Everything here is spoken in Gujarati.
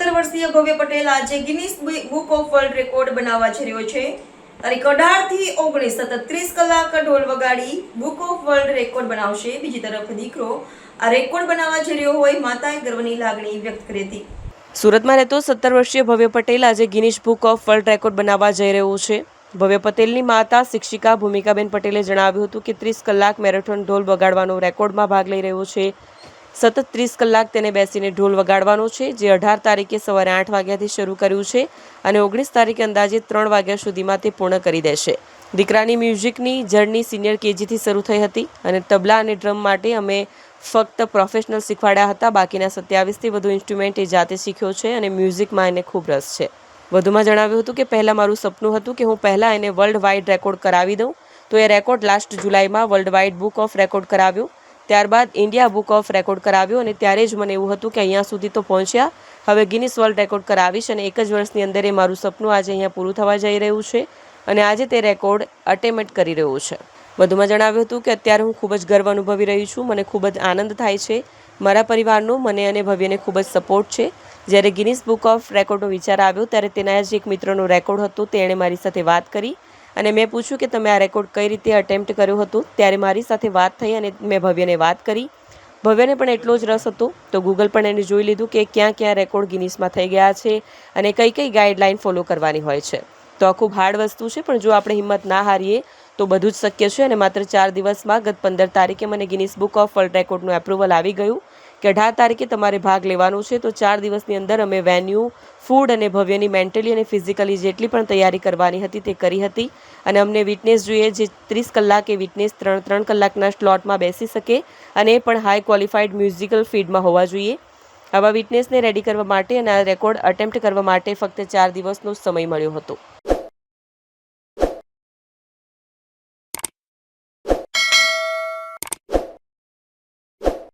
સત્તર વર્ષીય ભવ્ય પટેલ આજે Guinness book of world record બનાવવા જઈ રહ્યો છે. તારીખ અઢારથી ઓગણીસ, સતત ત્રીસ કલાક ઢોલ વગાડી બુક ઓફ વર્લ્ડ રેકોર્ડ બનાવશે. બીજી તરફ દીકરો આ રેકોર્ડ બનાવવા જઈ રહ્યો હોય, માતાએ ગર્વની લાગણી વ્યક્ત કરી હતી. સુરતમાં રહેતો સત્તર વર્ષીય ભવ્ય પટેલ આજે Guinness book of world record બનાવવા જઈ રહ્યો છે. ભવ્ય પટેલની માતા શિક્ષિકા ભૂમિકાબેન પટેલે જણાવ્યું હતું કે ત્રીસ કલાક મેરેથોન ઢોલ વગાડવાનો રેકોર્ડમાં ભાગ લઈ રહ્યો છે. સતત ત્રીસ કલાક તેને બેસીને ઢોલ વગાડવાનો છે, જે અઢાર તારીખે સવારે આઠ વાગ્યાથી શરૂ કર્યું છે અને ઓગણીસ તારીખે અંદાજે ત્રણ વાગ્યા સુધીમાં તે પૂર્ણ કરી દેશે. દીકરાની મ્યુઝિકની જર્ની સિનિયર કેજીથી શરૂ થઈ હતી અને તબલા અને ડ્રમ માટે અમે ફક્ત પ્રોફેશનલ શીખવાડ્યા હતા, બાકીના સત્યાવીસથી વધુ ઇન્સ્ટ્રુમેન્ટ એ જાતે શીખ્યો છે અને મ્યુઝિકમાં એને ખૂબ રસ છે. વધુમાં જણાવ્યું હતું કે, પહેલાં મારું સપનું હતું કે હું પહેલાં એને વર્લ્ડ વાઇડ રેકોર્ડ કરાવી દઉં. તો એ રેકોર્ડ લાસ્ટ જુલાઈમાં world wide book of record કરાવ્યો. ત્યારબાદ ઇન્ડિયા બુક ઓફ રેકોર્ડ કરાવ્યો અને ત્યારે જ મને એવું હતું કે અહીંયા સુધી તો પહોંચ્યા. હવે ગિનિસ વર્લ્ડ રેકોર્ડ કરાવીશ અને એક જ વર્ષની અંદર એ મારું સપનું આજે અહીંયા પૂરું થવા જઈ રહ્યું છે અને આજે તે રેકોર્ડ અટેમેટ કરી રહ્યો છે. વધુમાં જણાવ્યું હતું કે અત્યારે હું ખૂબ જ ગર્વ અનુભવી રહી છું. મને ખૂબ જ આનંદ થાય છે. મારા પરિવારનો, મને અને ભવ્યને ખૂબ જ સપોર્ટ છે. જ્યારે ગિનિસ બુક ઓફ રેકોર્ડનો વિચાર આવ્યો ત્યારે તેના જ એક મિત્રનો રેકોર્ડ હતો. તેણે મારી સાથે વાત કરી. અને મેં પૂછ્યું કે તમે આ રેકોર્ડ કઈ રીતે અટેમ્પ્ટ કર્યું હતું? ત્યારે મારી સાથે વાત થઈ અને મેં ભવ્યને વાત કરી. ભવ્યને પણ એટલો જ રસ હતો. તો ગૂગલ પણ એને જોઈ લીધું કે ક્યાં ક્યાં રેકોર્ડ ગિનિસમાં થઈ ગયા છે અને કઈ કઈ ગાઈડલાઇન ફોલો કરવાની હોય છે. તો આ ખૂબ હાર્ડ વસ્તુ છે, પણ જો આપણે હિંમત ના હારીએ, તો બધું જ શક્ય છે અને માત્ર ચાર દિવસમાં ગત પંદર તારીખે મને ગિનિસ બુક ઓફ વર્લ્ડ રેકોર્ડનું એપ્રુવલ આવી ગયું. કે અઢાર તારીખે તમારે ભાગ લેવાનું છે, તો ચાર દિવસની અંદર અમે વેન્યુ, ફૂડ અને ભવ્યની મેન્ટલી અને ફિઝિકલી જેટલી પણ તૈયારી કરવાની હતી તે કરી હતી. અને અમને વિટનેસ જોઈએ જે ત્રીસ કલાકે વિટનેસ ત્રણ ત્રણ કલાકના સ્લોટમાં બેસી શકે અને એ પણ હાઈ ક્વોલિફાઈડ મ્યુઝિકલ ફીડમાં હોવા જોઈએ. આવા વિટનેસને રેડી કરવા માટે અને આ રેકોર્ડ અટેમ્પ્ટ કરવા માટે ફક્ત ચાર દિવસનો જ સમય મળ્યો હતો.